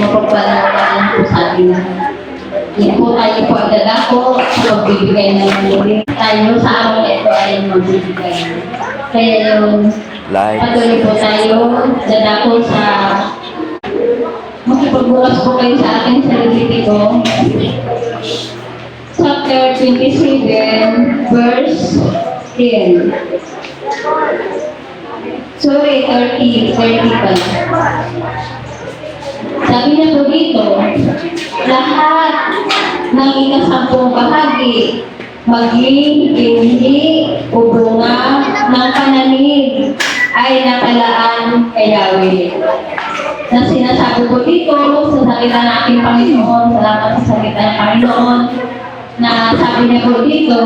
mapagpalalaan po sa atin. Hindi po tayo po agad ako sa pagbibigay ng muli. Tayo sa araw ito ay magbibigay. Kaya Like, patuloy po tayo, dadako sa makipagbukas po kayo sa akin sa Levitico. Chapter 27, verse 10. Sorry, 30, 30 pa. Niya po dito, lahat ng ikasampung bahagi, maging hindi o bunga ng pananim ay nakalaan kay Yahweh. Na sinasabi ko dito sa salita ng ating Panginoon, salamat sa salita ng Panginoon, na sabi niya po dito,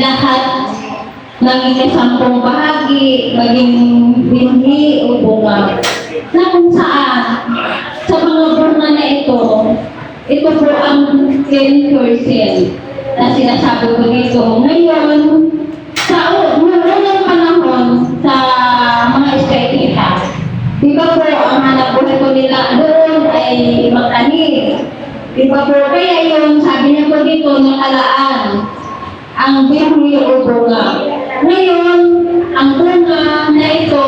lahat ng ikasampung bahagi, maging binhi o bunga, na kung saan, sa mga bunga na ito, ito po ang 10% na sinasabi ko dito. Ngayon, sa unang panahon, sa mga Israelita, di ba po ang hanap buhay ko nila doon ay magtanim. Di ba po, kaya yung sabi niya po dito, nakalaan ang binhi o bunga. Ngayon, ang bunga na ito,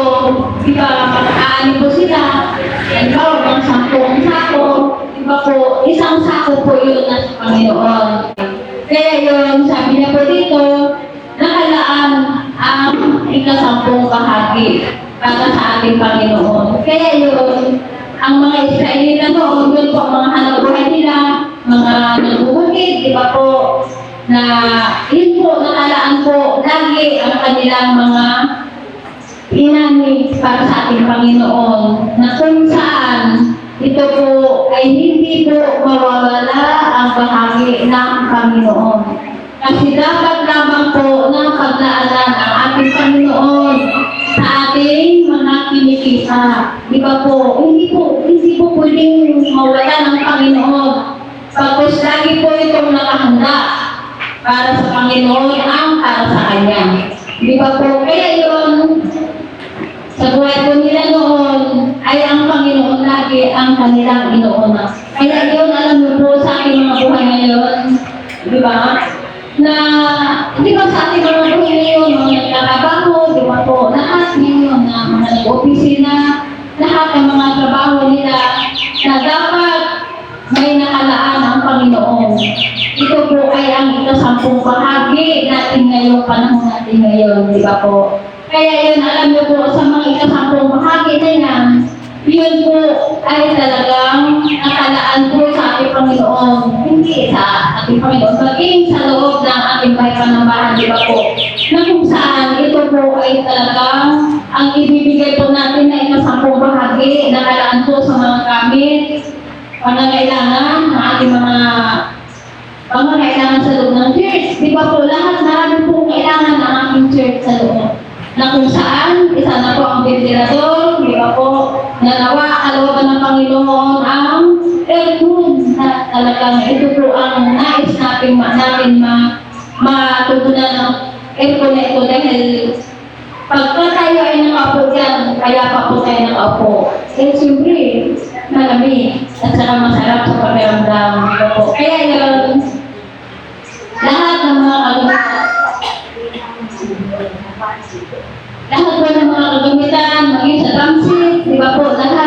di ba, mag-aani po sila, halimbawa, mga sampung sako, di ba po, isang sako po yun na sa Panginoon. Kaya yun, sabi niya po dito, nakalaan ang ikasampung bahagi para sa ating Panginoon. Kaya yun, ang mga Israelita noon, yun po ang mga hanap buhay nila, mga nagbubukid, di ba po, na yun po, nakalaan po lagi ang kanilang mga inani para sa ating Panginoon na kung saan ito po ay hindi po mawawala ang bahagi ng Panginoon. Kasi dapat lamang po na paglaanan ang ating Panginoon sa ating mga kinikita. Di ba po? Hindi po, hindi po pwedeng mawala ng Panginoon. Tapos lagi po itong nakahanda para sa Panginoon ang para sa Kanya. Di ba po? Kaya yun, sa buhay po nila noon, ay ang Panginoon lagi ang kanilang inuuna. Kaya yun, alam niyo po sa aking mga buhay ngayon, di ba? Na, di ba sa ating mga buhay ngayon, mga nagtatrabaho, di ba po, lahat ngayon na mga nag-opisina, lahat ng mga trabaho nila, na dapat may nakalaan ang Panginoon. Ito po ay ang ikasampung bahagi natin ngayong panahon natin ngayon, di ba po? Kaya yun, alam niyo po, sa mga ikasampung bahagi na yan, yun po ay talagang nakalaan po sa ating Panginoon. Hindi sa ating Panginoon, maging sa loob ng ating bahay panambahan, di ba po? Na kung saan ito po ay talagang ang ibibigay po natin na ikasampung bahagi, nakalaan po sa mga gamit, pangangailangan ng ating mga pangangailangan sa loob ng church. Di ba po, lahat marami po kailangan ng ating church sa loob. Na kung saan, isa na po ang ventilador, di ba po, nanawa, kalooban ng Panginoon ang aircon na talagang ito po ang nais natin, ma, natin ma, matutunan ng aircon na ito dahil pagka tayo ay nakaupo dyan, kaya pa po tayo nakaupo. Eh, siyempre, malamig at saka masarap sa pakiramdam. Kaya yun, ng mga kagamitan, lahat po ng mga kagamitan, maging sa set, di ba po, lahat,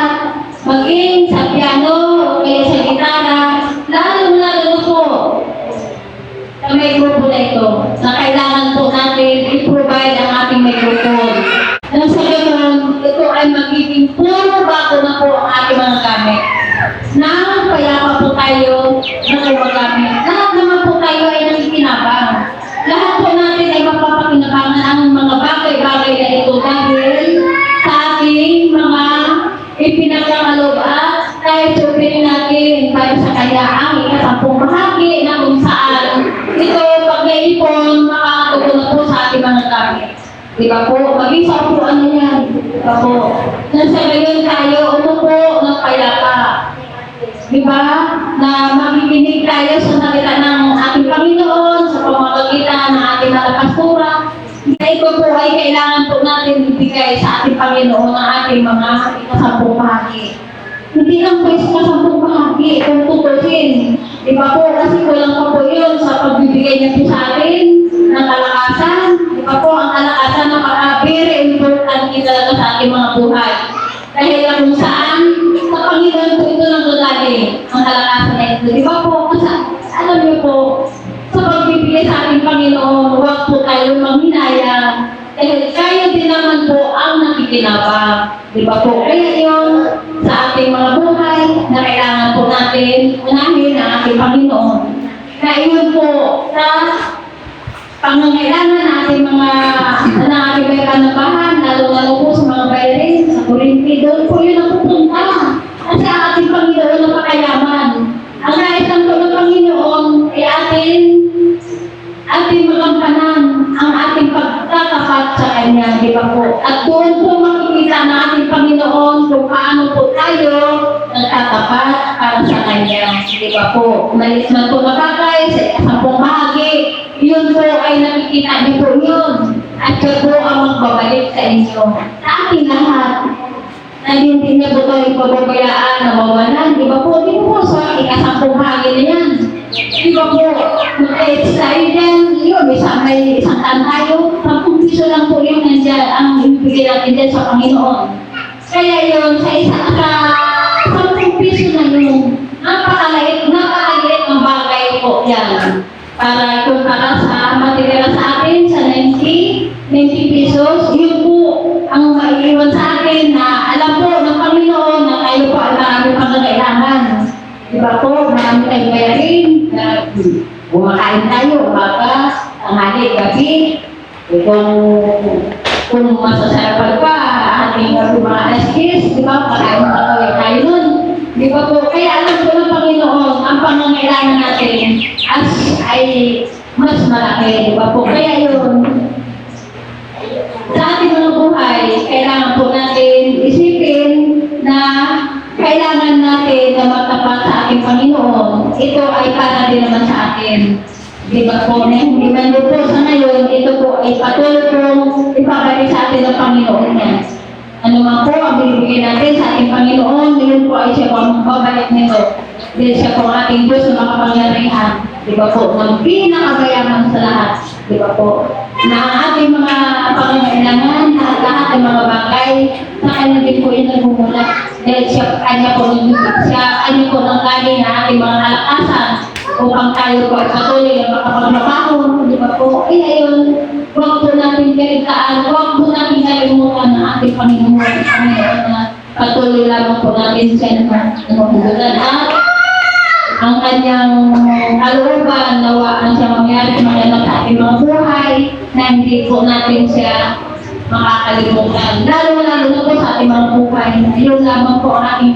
Di ba po? Maging sa upuan na yan. Di ba po? Nasa ngayon tayo, umupo ng payapa. Di ba? Na makikinig tayo sa salita ng ating Panginoon, sa pamamagitan ng ating mga pastura. Na ito po ay kailangan po natin ibigay sa ating Panginoon ang ating mga ikasampung bahagi. Hindi lang po isa kasampung bahagi kung tutusin. Di ba po, kasi kulang pa po yun sa pagbibigay niya po sa atin ng kalakasan. Di ba po, ang kalakasan kung saan, sa Panginoon po ito nang gagaling, ang kalakasan na ito. Di ba po, kasi alam niyo po, sa pagbibigay sa ating Panginoon, huwag po tayo manghinayang. Dahil kayo din naman po ang nakikinabang. Di ba po? Kaya yun, sa ating mga buhay, na kailangan po natin unahin ang ating Panginoon. Kaya yun po, sa pangangailangan natin mga na ating may kanabahan, lalo-lalo po sa mga bayarin, sa Corinthi, doon po yun ang pupunta. Kasi ang ating Panginoon ang pakayaman. Ang nais po ng Panginoon ay atin ating magampanan ang ating pagtatapat sa Kanya, di ba po? At doon po makikita ng ating Panginoon kung paano po tayo nagtatapat para sa Kanya, di ba po? Malis man po na bagay sa bahagi, yun po ay nakikita niyo po yun. At siya po ang magbabalik sa inyo. Sa ating lahat, na hindi niya po tayo pababayaan na mawalan. Di ba po? Di po sa ikasampung bahagi na yan. Di ba po? Mag-edit tayo dyan. Yun, isa, may isang tan tayo. Sampung piso lang po yung nandiyan, ang ibigay natin dyan sa Panginoon. Kaya yun, sa isa sa sampung piso na yun, napakaliit, napakaliit ang bagay po yan. Para kung para sa matitira sa atin sa 90, 90 pesos, yun po ang maiiwan sa atin na alam po ng Panginoon na tayo po ay marami pangangailangan. Di ba po, marami tayong bayarin na bumakain tayo, umaga, tanghali, gabi. Eh, Kung, kung masasarapan pa, ating mga 10, di ba, parang makakawin tayo nun. Di ba po, kaya alam po ng Panginoon, ang pangangailangan natin as ay mas malaki, di ba po? Kaya yun, sa ating mga buhay, kailangan po natin isipin na kailangan natin na magtapat sa ating Panginoon. Ito ay para din naman sa atin. Di ba po? Na hindi man po sa ngayon, ito po ay patuloy pong ipabalik sa atin ng Panginoon niya. Ano man po ang binibigay natin sa ating Panginoon, yun po ay siya po ang babalik nito. Dahil siya po ang ating Diyos na makapangyarihan. Di ba po? Ng pinakagayaman sa lahat. Di ba po? Na ang ating mga pangangailangan, lahat lahat ng mga bagay, sa kanya din po yung nagmumula. Dahil siya, kanya po siya, kanya po ng galing na ating mga kalakasan upang tayo po ay patuloy na makapagtrabaho. Di ba po? Kaya yun, huwag po natin kalitaan, huwag po natin kalimutan ng ating Panginoon, Panginoon na patuloy lamang po natin siya na mahugutan. At ang kanyang kalooban, nawaan siya mangyari magandang sa ating mga buhay na hindi po natin siya makakalimutan. Lalo-lalo na po sa ating mga buhay. Yun lamang po ang ating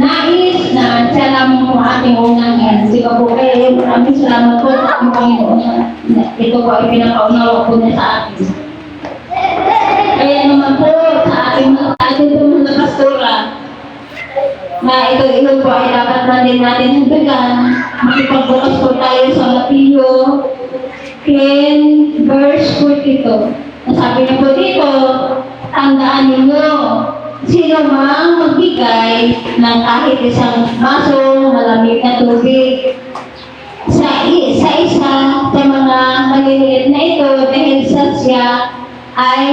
nais na siya lamang po ating unangin. Di ba po yun, maraming salamat po sa ating Panginoon ito po ay pinakaunawa po niya sa atin. Kaya naman po sa ating ating po mga pastora, na ito ito po ay dapat na din natin hagdagan. Makipagbukas po tayo sa Mateo 10 verse 42. Nasabi na po dito, tandaan ninyo, sino mang magbigay ng kahit isang baso malamig na tubig sa, sa isa sa mga maliliit na ito dahil sa siya ay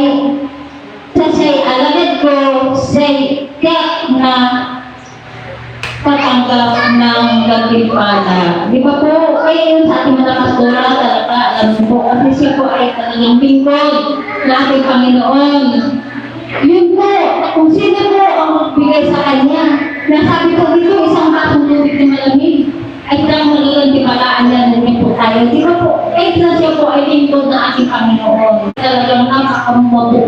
sa siya'y alagad ko siya'y tiyak na patanggap ng gantimpala. Di ba po, yun sa ating mga pastora, talaga, alam po, kasi siya po ay talagang lingkod ng ating Panginoon. Nasabi ko dito, isang basong tubig na malamig, ay talagang magagantimpalaan yan din po tayo. Di ba po, kahit na siya po ay lingkod ng ating Panginoon, talagang napakamabuti,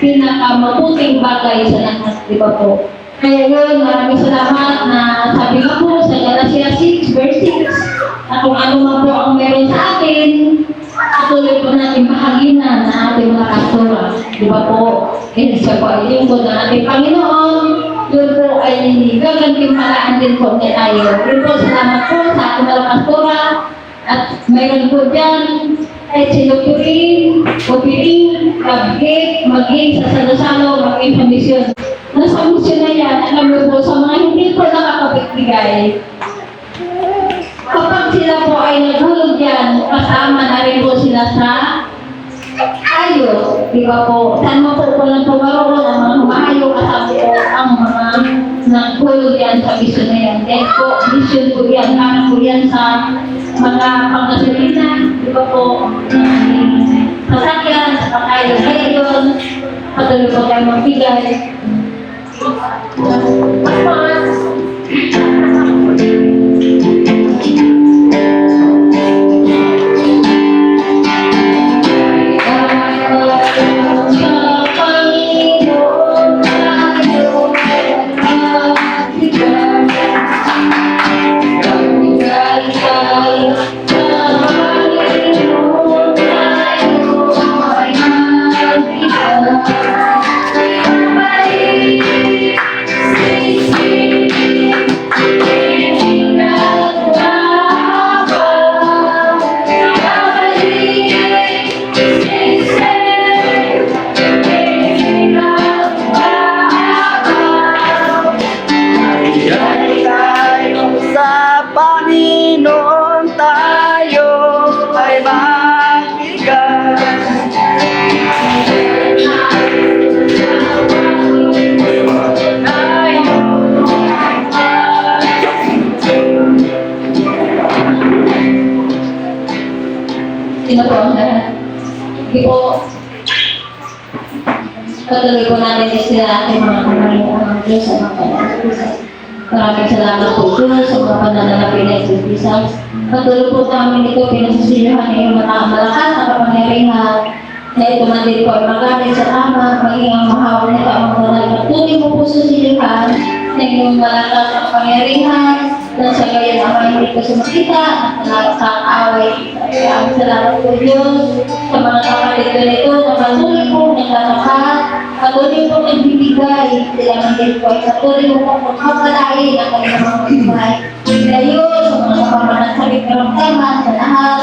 pinakamabuting bagay sa lahat, di ba po? Kaya yun, maraming salamat na sabi nga po sa Galatia 6, verse 6, na kung ano man po ang meron sa atin, patuloy po natin mahaginan na ating mga kastura. Di ba po? Dahil siya po ay lingkod ng ating Panginoon, yun po ay gagantimpalaan din po niya tayo. Yun po, salamat po sa ating mga. At mayroon po dyan, ay sinupirin, upirin, mag-hit, mag-hit sa salasalo, mag-hit sa misyon. Nasa misyon na yan, alam mo po, sa mga hindi po magbigay. Kapag sila po ay naghulog yan, kasama na rin po sila sa ayos. Di ba po? Saan mo po po lang po maroon ang mga humahayo kasama po ang mga naghulog yan sa vision na yan. Then po, vision po yan, para po yan sa mga pangkasalina. Di ba po? Sasakyan, sa pangkayo ngayon, patuloy po tayo magbigay. Ay Sino po ang lahat? Hindi po. Patuloy po natin yung sila ating mga kamarin ang Diyos sa mga panahon. Maraming salamat po Diyos sa mga pananalapin na ito, Jesus. Patuloy po namin ito pinasasilihan ng iyong mga malakas na kapangyarihan na ito man din po ay magamit sa tama, maging ang mahawal na tamang banal. Patuloy mo po sa silihan ng iyong malakas na kapangyarihan na sa gayon ang hindi ko sumakita at nakakaaway. Kaya ang salamat po Diyos sa mga kapatid ko nito na patuloy po nagtatapat, patuloy po nagbibigay. Sila man din po ay patuloy po po magpapalain ang kanilang mga buhay. Layo sa mga kapamanan sa karamdaman sa lahat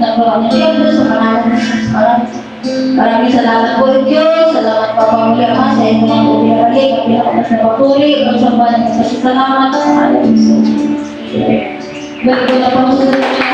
ng mga nilito sa pangalan ng Jesus Maraming Maraming salamat po Diyos. Salamat po pamilya Ama sa inyo ng pinabalik at pinakamas na papuri. Magsambahan ng pasasalamat sa pangalan ng Jesus. Balik ko na pang susunod na